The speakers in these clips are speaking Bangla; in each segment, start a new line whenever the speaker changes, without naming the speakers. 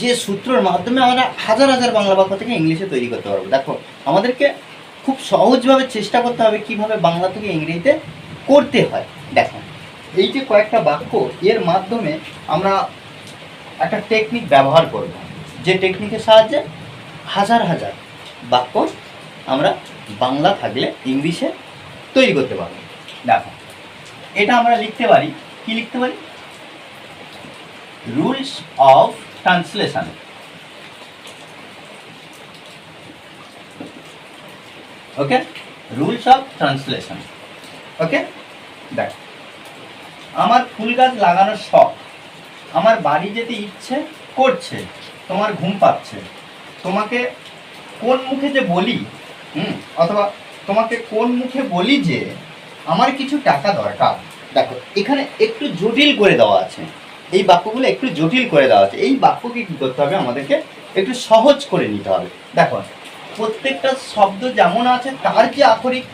যে সূত্রের মাধ্যমে আমরা হাজার হাজার বাংলা বাক্য থেকে ইংলিশে তৈরি করতে পারব। দেখো, আমাদেরকে খুব সহজভাবে চেষ্টা করতে হবে কীভাবে বাংলা থেকে ইংরেজিতে করতে হয়। দেখো, এই যে কয়েকটা বাক্য, এর মাধ্যমে আমরা একটা টেকনিক ব্যবহার করব। যে টেকনিকের সাহায্যে হাজার হাজার বাক্য আমরা বাংলা থাকলে ইংলিশে তৈরি করতে পারব। দেখো, এটা আমরা লিখতে পারি। কি লিখতে পারি? Rules of translation okay rules of translation okay দেখ আমার ফুল গাছ লাগানোর শখ। আমার বাড়ি যেতে ইচ্ছে করছে, তোমার ঘুম পাচ্ছে। তোমাকে কোন মুখে যে বলি, হুম, অথবা তোমাকে কোন মুখে বলি যে, আমার কিছু টাকা দরকার। দেখো, এখানে একটু জটিল করে দেওয়া আছে। এই বাক্যগুলো একটু জটিল করে দেওয়া আছে। এই বাক্যকে কী করতে হবে আমাদেরকে? একটু সহজ করে নিতে হবে। দেখো প্রত্যেকটা শব্দ যেমন আছে, তার যে আক্ষরিক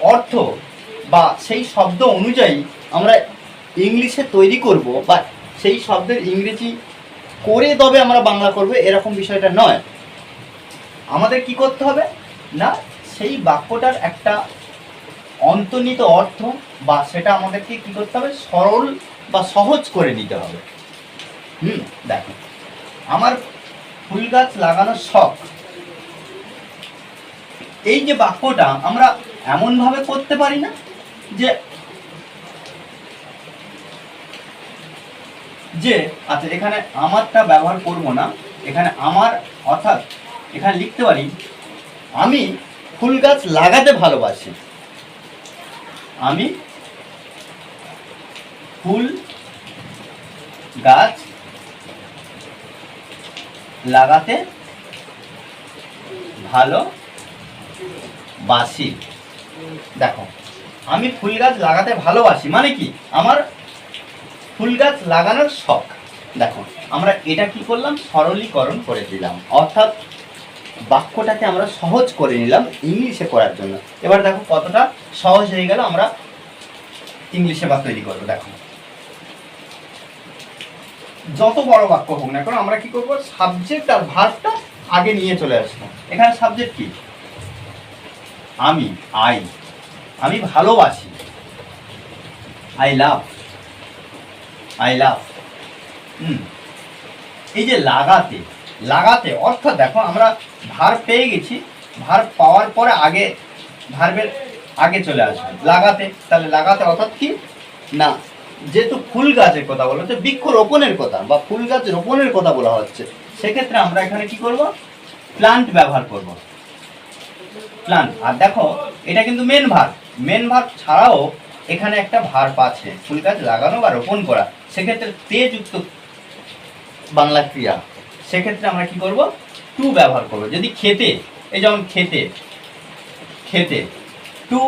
অর্থ? বা সেই শব্দ অনুযায়ী আমরা ইংলিশে তৈরি করব, বা সেই শব্দের ইংরেজি করে তবে আমরা বাংলা করব, এরকম বিষয়টা নয়। আমাদের কি করতে হবে? না, সেই বাক্যটার একটা অন্তর্নিত অর্থ, বা সেটা আমাদেরকে কি করতে হবে? সরল বা সহজ করে নিতে হবে। হুম, দেখো। আমার ফুল গাছ লাগানোর শখ। এই যে বাক্যটা আমরা এমনভাবে করতে পারি না যে যে আচ্ছা এখানে আমারটা ব্যবহার করব না। এখানে আমার, অর্থাৎ এখানে লিখতে পারি, আমি ফুল গাছ লাগাতে ভালোবাসি। আমি ফুল, গাছ লাগাতে ভালো বাসি। দেখো, আমি ফুল গাছ লাগাতে ভালোবাসি মানে কি? আমার ফুল গাছ লাগানোর শখ। দেখো, আমরা এটা কি করলাম? সরলীকরণ করে দিলাম। অর্থাৎ বাক্যটাকে আমরা সহজ করে নিলাম ইংলিশে করার জন্য। এবার দেখো কতটা সহজ হয়ে গেল, আমরা ইংলিশে বা তৈরি করব। দেখো যত বড় বাক্য হোক না কারণ আমরা কি করব? সাবজেক্ট আর ভার্বটা আগে নিয়ে চলে আসব। এখানে সাবজেক্ট কি? আমি আই আমি ভালোবাসি। I love I love hmm. এই যে লাগাতে লাগাতে, অর্থাৎ দেখো আমরা ভার পেয়ে গেছি ভার পাওয়ার পরে আগে ভার্বের আগে চলে আসবে। লাগাতে, তাহলে লাগাতে অর্থাৎ কি? না। যেহেতু ফুল গাছের কথা বলা হচ্ছে বৃক্ষ রোপণের কথা বা ফুল গাছ রোপণের কথা বলা হচ্ছে, সেক্ষেত্রে আমরা এখানে কি করব? প্লান্ট ব্যবহার করব। প্লান্ট আর দেখো, এটা কিন্তু মেন ভার মেন ভার ছাড়াও এখানে একটা ভার আছে ফুল গাছ লাগানো বা রোপণ করা। সেক্ষেত্রে তে যুক্ত বাংলা ক্রিয়া সেক্ষেত্রে আমরা কি করব? টু ব্যবহার করব। যদি খেতে এই যেমন খেতে খেতে টু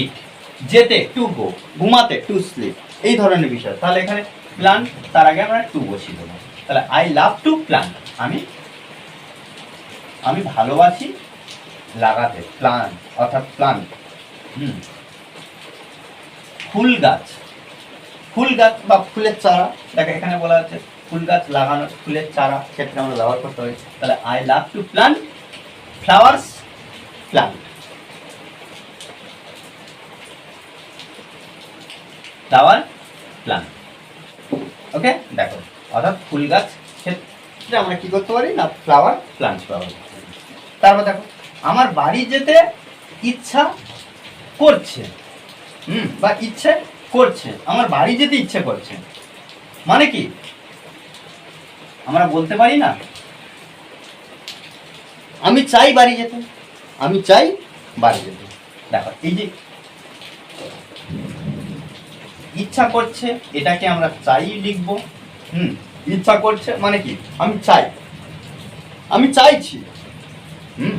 ইট যেতে টু গো ঘুমাতে টু স্লিপ এই ধরনের বিষয়। তাহলে এখানে প্ল্যান তার আগে আমরা টু বসিয়ে দেবো তাহলে আই লাভ টু প্ল্যান আমি আমি ভালোবাসি লাগাতে প্লান অর্থাৎ প্লান হুম, ফুল গাছ ফুল গাছ বা ফুলের চারা, দেখো এখানে বলা আছে, ফুল গাছ লাগানো, ফুলের চারা ক্ষেত্রে আমরা ব্যবহার করতে হবে তাহলে I love to plant flowers plant flower plant okay দেখো, অর্থাৎ ফুল গাছ ক্ষেত্রে আমরা কি করতে পারি? না ফ্লাওয়ার প্লান্ট ব্যবহার তারপর দেখো, আমার বাড়ি যেতে ইচ্ছা করছে। হুম, বা ইচ্ছে করছে। আমার বাড়ি যেতে ইচ্ছে করছে। মানে কি? আমরা বলতে পারি না, আমি চাই বাড়ি যেতে, আমি চাই বাড়ি যেতে। দেখো, এই যে ইচ্ছা করছে, এটাকে আমরা চাই লিখব। হুম, ইচ্ছা করছে মানে কি? আমি চাই। আমি চাইছি। হুম,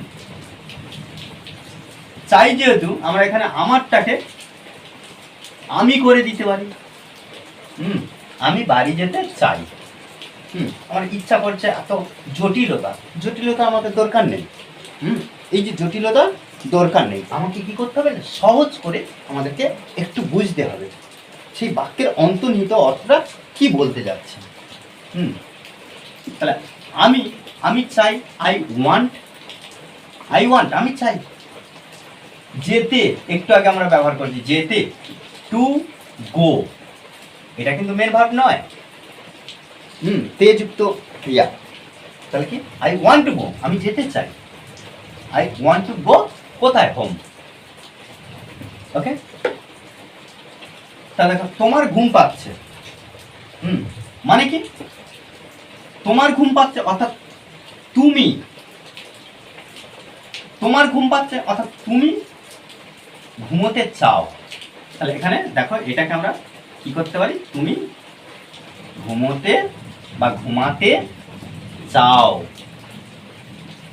চাই যেহেতু, আমরা এখানে আমারটাকে আমি করে দিতে পারি। হুম, আমি বাড়ি যেতে চাই। হুম, আমার ইচ্ছা করছে এত জটিলতা। জটিলতা আমাদের দরকার নেই। হুম, এই যে জটিলতা দরকার নেই। আমাকে কি করতে হবে সহজ করে আমাদেরকে একটু বুঝতে হবে। সেই বাক্যের অন্তর্নিহিত অর্থটা কি বলতে যাচ্ছে? হুম। তাহলে আমি আমি চাই আই ওয়ান্ট আই ওয়ান্ট আমি চাই যেতে, একটু আগে আমরা ব্যবহার করছি, যেতে টু গো এটা কিন্তু মেন ভাব নয়। হুম তেযুক্ত ক্রিয়া। তাহলে কি? আই ওয়ান্ট টু গো আমি যেতে চাই। আই ওয়ান্ট টু গো কোথায়? হোম ওকে তাহলে তোমার ঘুম পাচ্ছে। হুম মানে কি? তোমার ঘুম পাচ্ছে, অর্থাৎ তুমি। তোমার ঘুম পাচ্ছে, অর্থাৎ তুমি ঘুমোতে চাও। তাহলে এখানে দেখো, এটাকে আমরা কি করতে পারি? তুমি ঘুমোতে বা ঘুমাতে চাও।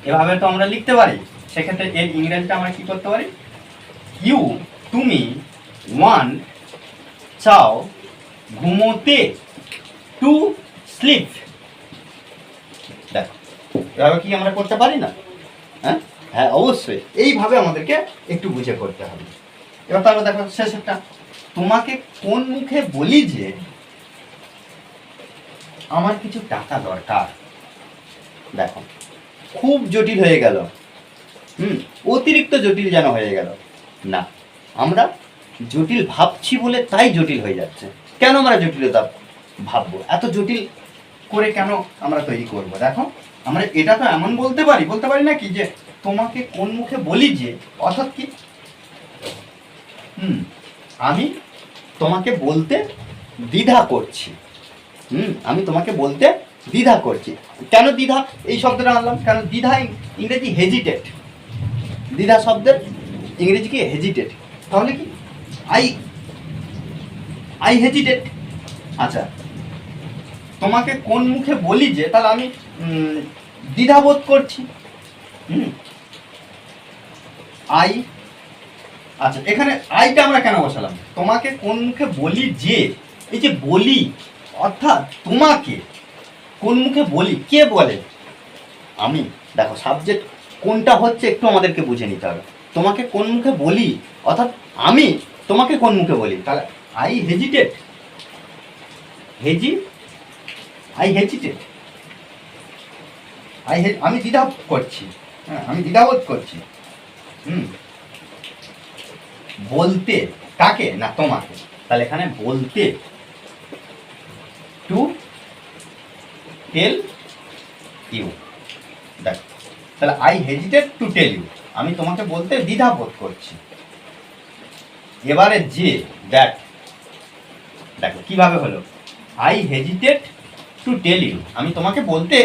এভাবে তো আমরা লিখতে পারি। সেক্ষেত্রে এর ইংরেজিটা আমরা কি করতে পারি? ইউ তুমি ওয়ান চাও, ঘুমোতে টু স্লিপ দেখো কি আমরা করতে পারি না? হ্যাঁ? হ্যাঁ অবশ্যই। এইভাবে আমাদেরকে একটু বুঝে করতে হবে। এবার তাহলে দেখো শেষেরটা তোমাকে কোন মুখে বলি যে, আমার কিছু টাকা দরকার। দেখো, খুব জটিল হয়ে গেল। হুম, অতিরিক্ত জটিল যেন হয়ে গেল। না, আমরা জটিল ভাবছি বলে তাই জটিল হয়ে যাচ্ছে। কেন আমরা জটিলতা ভাববো? এত জটিল করে কেন আমরা তৈরি করব? দেখো, আমরা এটা তো এমন বলতে পারি বলতে পারি না কি যে তোমাকে কোন মুখে বলি যে, অর্থাৎ কি? হুম, আমি তোমাকে বলতে দ্বিধা করছি। হুম, আমি তোমাকে বলতে দ্বিধা করছি। কেন দ্বিধা? এই শব্দটা আনলাম। কেন দ্বিধা ইংরেজি হেজিটেট দ্বিধা শব্দের ইংরেজি কি হেজিটেট তাহলে কি? আই আই হেজিটেট আচ্ছা তোমাকে কোন মুখে বলি যে, তাহলে আমি দ্বিধাবোধ করছি। হুম? আই আচ্ছা এখানে আইটা আমরা কেন বসালাম? তোমাকে কোন মুখে বলি যে, এই যে বলি, অর্থাৎ তোমাকে, কোন মুখে বলি, কে বলে? আমি, দেখো সাবজেক্ট কোনটা হচ্ছে একটু আমাদেরকে বুঝে নিতে হবে। তোমাকে কোন মুখে বলি, অর্থাৎ আমি তোমাকে কোন মুখে বলি? তাহলে I hesitate hesi I hesitate I আমি দ্বিধা করছি। হ্যাঁ আমি দ্বিধাবোধ করছি। হুম। বলতে কাকে? না, তোমাকে। তাহলে এখানে বলতে টু টেল ইউ দেখ। তাহলে I hesitate to tell you আমি তোমাকে বলতে দ্বিধা বোধ করছি। এবারে যে দ্যাট দেখো, কীভাবে হলো? I hesitate to tell you আমি তোমাকে বলতে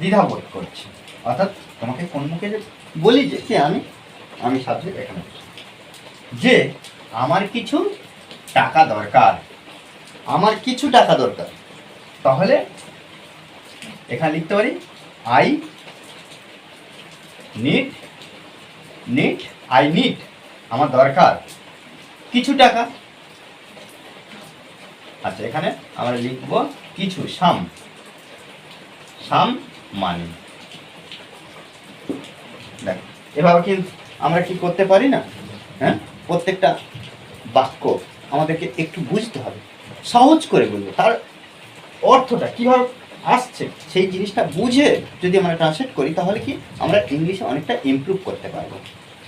দ্বিধা বোধ করছি। অর্থাৎ তোমাকে কোন মুখে যে বলি যে, কে আমি? আমি সাবজেক্ট এখানে যে, আমার কিছু টাকা দরকার। আমার কিছু টাকা দরকার। তাহলে এখানে লিখতে পারি I need need I need আমার দরকার। কিছু টাকা। আচ্ছা এখানে আমরা লিখব কিছু, সাম। সাম মানি দেখ, এভাবে কি আমরা কি করতে পারি না? হ্যাঁ? প্রত্যেকটা বাক্য আমাদেরকে একটু বুঝতে হবে। সহজ করে বলব। তার অর্থটা কীভাবে আসছে, সেই জিনিসটা বুঝে যদি আমরা ট্রান্সলেট করি, তাহলে কি আমরা ইংলিশে অনেকটা ইমপ্রুভ করতে পারব।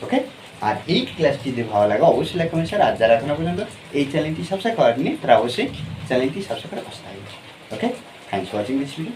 ওকে আর এই ক্লাসটি যদি ভালো লাগে, অবশ্যই কমেন্ট শেয়ার আর যারা এখনও পর্যন্ত এই চ্যানেলটি সাবস্ক্রাইব করেননি, তারা অবশ্যই চ্যানেলটি সাবস্ক্রাইব করে থাকবে okay thanks for watching this video